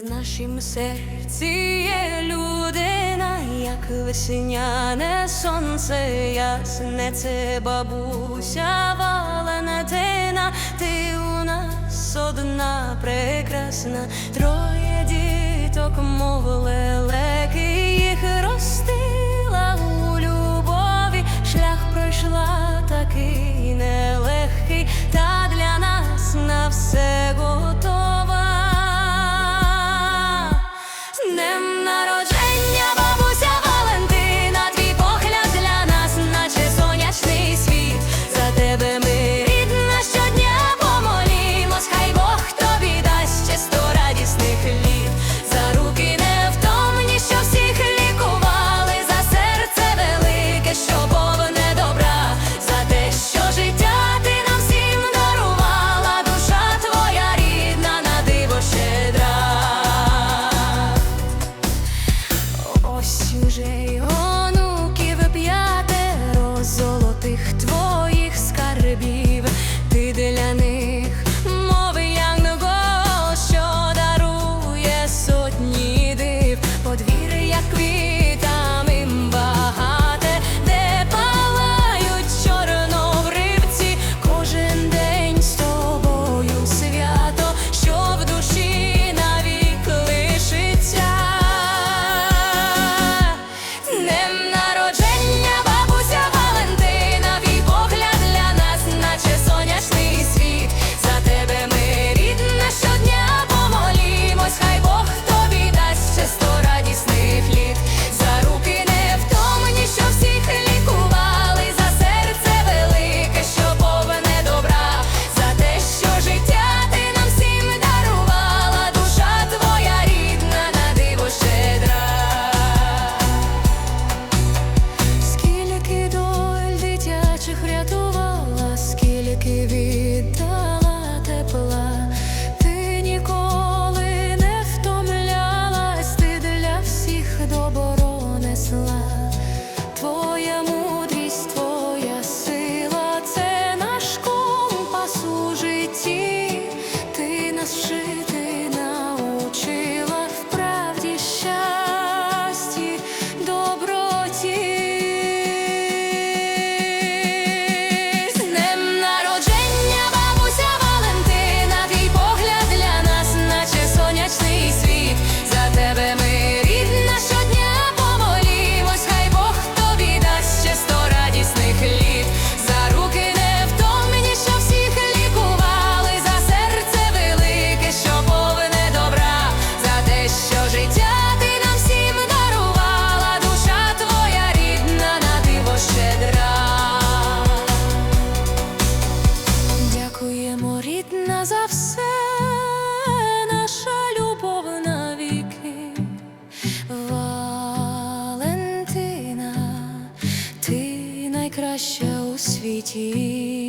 В нашім серці є людина, як весняне сонце, ясне це бабуся Валентина, ти у нас одна прекрасна, троє діток, мов лелеки ось уже його. за все наша любов навіки, Валентина, ти найкраща у світі.